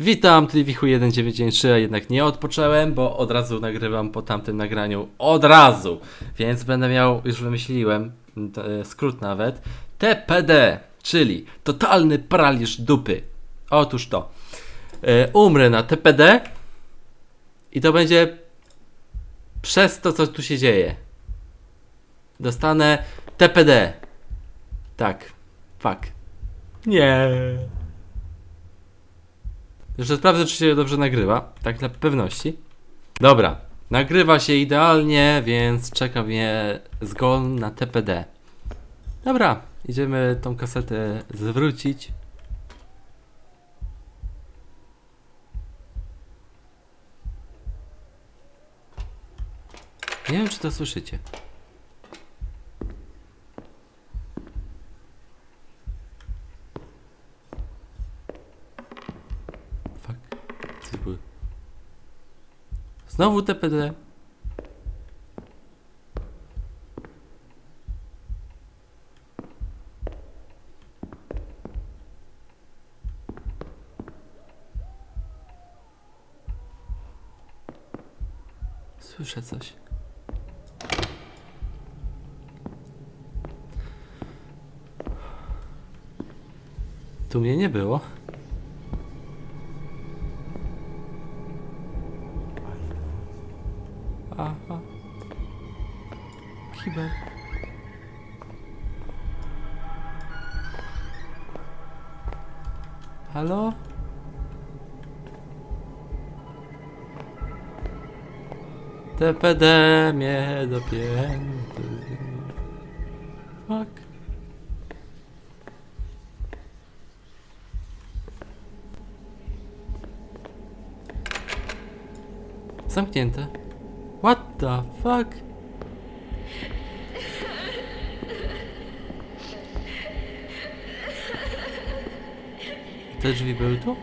Witam, tutaj Wichu1993, a jednak nie odpocząłem, bo od razu nagrywam po tamtym nagraniu. Od razu! Więc będę miał, już wymyśliłem, t- skrót nawet, TPD, czyli totalny paraliż dupy. Otóż to. E, umrę na TPD i to będzie przez to, co tu się dzieje. Dostanę TPD. Tak. Fuck. Nie. Jeszcze sprawdzę, czy się dobrze nagrywa. Tak dla pewności. Dobra. Nagrywa się idealnie, więc czeka mnie zgon na TPD. Dobra. Idziemy tą kasetę zwrócić. Nie wiem, czy to słyszycie. Fuck. Co było? Znowu TPD. Słyszę coś. Tu mnie nie było. TPD mnie dopięty. Fuck. Zamknięte. What the fuck? Te drzwi były tu?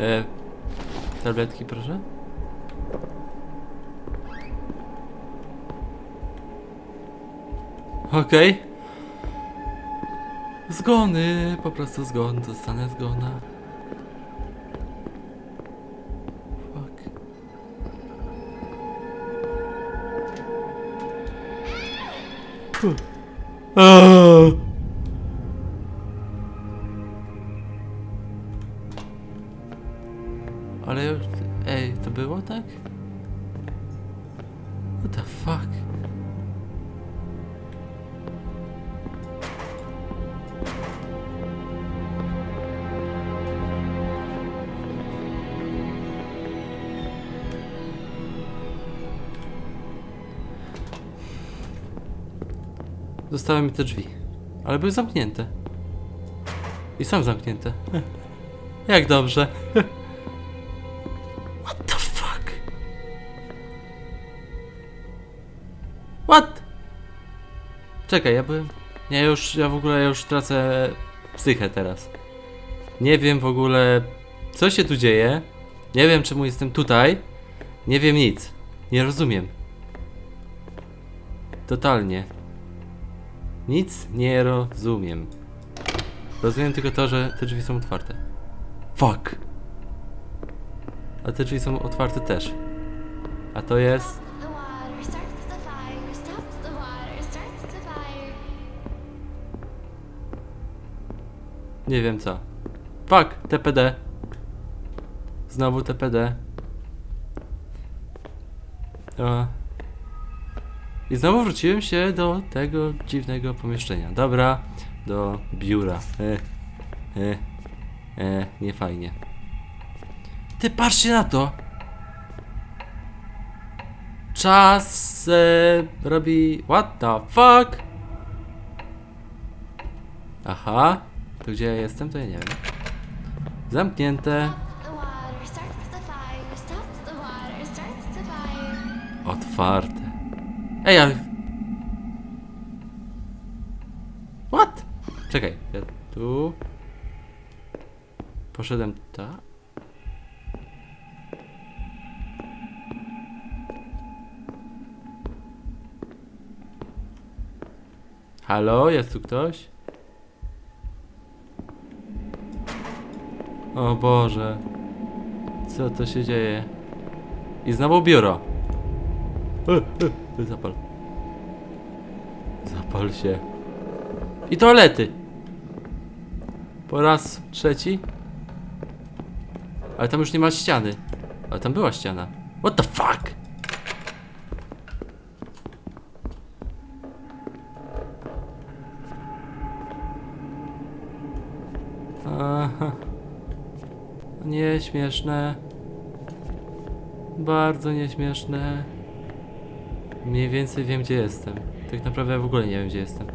E, tabletki proszę. Okej. Zgony, po prostu zgon, dostanę zgona. Fuck. Zostały mi te drzwi. Ale były zamknięte. I są zamknięte. Jak dobrze. What the fuck? What? Czekaj, ja byłem... Ja już, ja w ogóle już tracę psychę teraz. Nie wiem w ogóle, co się tu dzieje. Nie wiem, czemu jestem tutaj. Nie wiem nic. Nie rozumiem. Totalnie. Nic nie rozumiem. Rozumiem tylko to, że te drzwi są otwarte. Fuck. A te drzwi są otwarte też. A to jest... Nie wiem co. Fuck, TPD. Znowu TPD. O. I znowu wróciłem się do tego dziwnego pomieszczenia. Dobra, do biura. E, e, e, nie fajnie. Ty patrzcie na to! Czas e, robi. What the fuck? Aha, to gdzie ja jestem, to ja nie wiem. Zamknięte. Otwarte. Ej, ale... What? Czekaj, ja tu... Poszedłem tak... Halo, jest tu ktoś? O Boże. Co to się dzieje? I znowu biuro. E, e, zapal. Zapal się. I toalety. Po raz trzeci. Ale tam już nie ma ściany. Ale tam była ściana. What the fuck? Aha. Nieśmieszne. Bardzo nieśmieszne. Mniej więcej wiem gdzie jestem. Tak naprawdę w ogóle nie wiem gdzie jestem.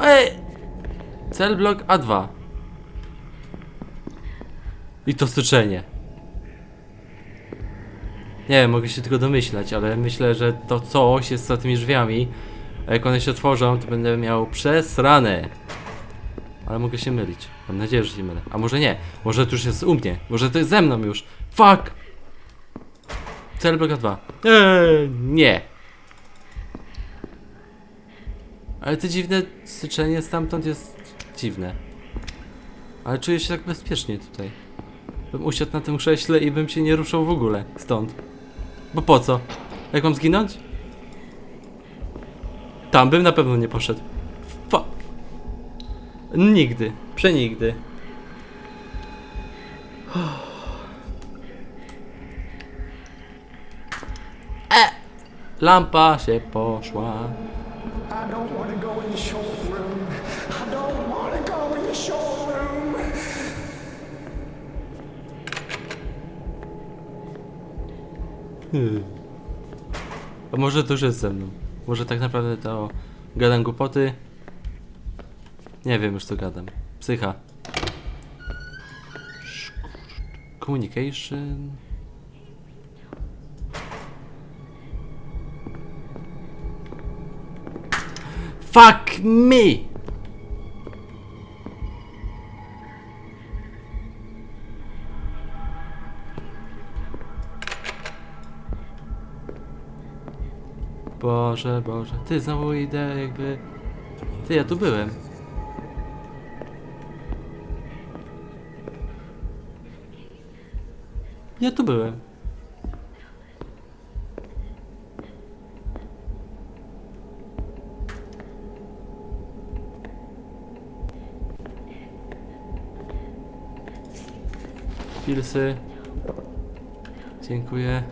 Ej! Cel blok A2. I to styczenie. Nie wiem, mogę się tylko domyślać, ale myślę, że to coś jest za tymi drzwiami. A jak one się otworzą, to będę miał przesrane. Ale mogę się mylić. Mam nadzieję, że się mylę. A może nie. Może to już jest u mnie. Może to jest ze mną już. Fuck! Cel bloka 2. Eee, nie. Ale to dziwne syczenie stamtąd jest dziwne. Ale czuję się tak bezpiecznie tutaj. Bym usiadł na tym krześle i bym się nie ruszał w ogóle stąd. Bo po co? Jak mam zginąć? Tam bym na pewno nie poszedł. Fuck. Nigdy. Przenigdy. E! Lampa się poszła. I don't go in the showroom. I don't go in the showroom. A może to już jest ze mną? Może tak naprawdę to gadam głupoty? Nie wiem już co gadam. Psycha. Communication. Fuck me! Boże, Boże. Ty, znowu idę jakby... Ty, ja tu byłem. Ja tu byłem. Pilsy. Dziękuję.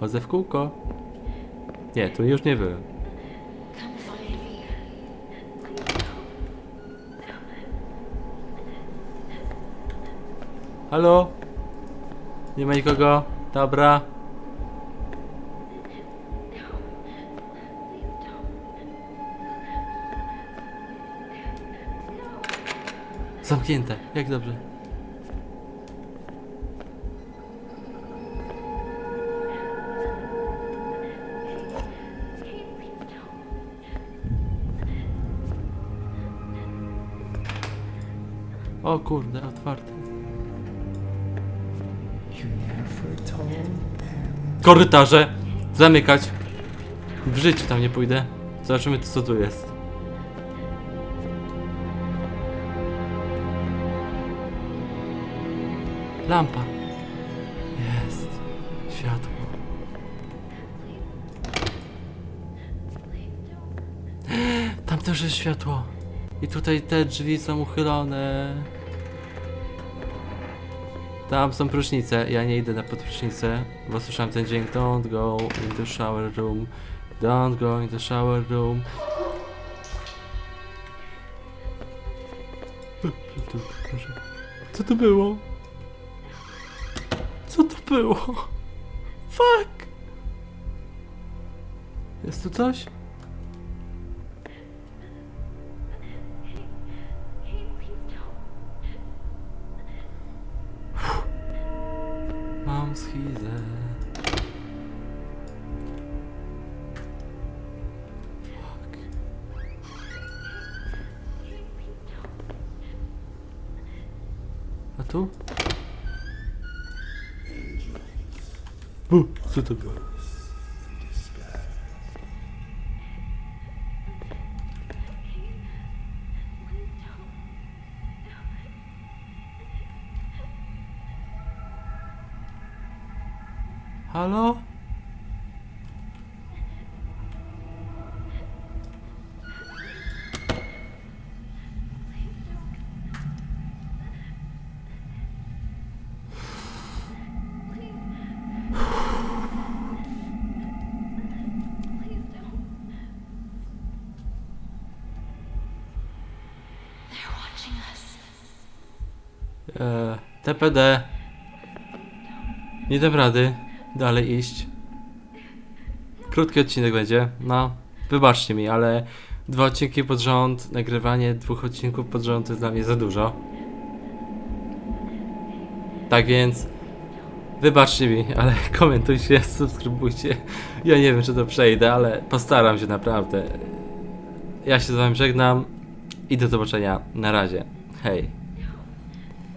Chodzę w kółko. Nie, tu już nie byłem. Halo? Nie ma nikogo? Dobra. Zamknięte, jak dobrze. O kurde, otwarte. Korytarze! Zamykać! W życiu tam nie pójdę. Zobaczymy co tu jest. Lampa. Jest. Światło. Tam też jest światło. I tutaj te drzwi są uchylone. Tam są prysznice, ja nie idę na podprysznicę, bo słyszałem ten dźwięk Don't go in the shower room Don't go in the shower room Co to było? Było? Fuck! Jest tu coś? Mam schizę. A tu? Hello? TPD. Nie dam rady dalej iść. Krótki odcinek będzie. No, wybaczcie mi, ale dwa odcinki pod rząd, nagrywanie dwóch odcinków pod rząd to jest dla mnie za dużo. Tak więc, wybaczcie mi, ale komentujcie, subskrybujcie. Ja nie wiem, czy to przejdę, ale postaram się naprawdę. Ja się z wami żegnam i do zobaczenia. Na razie. Hej.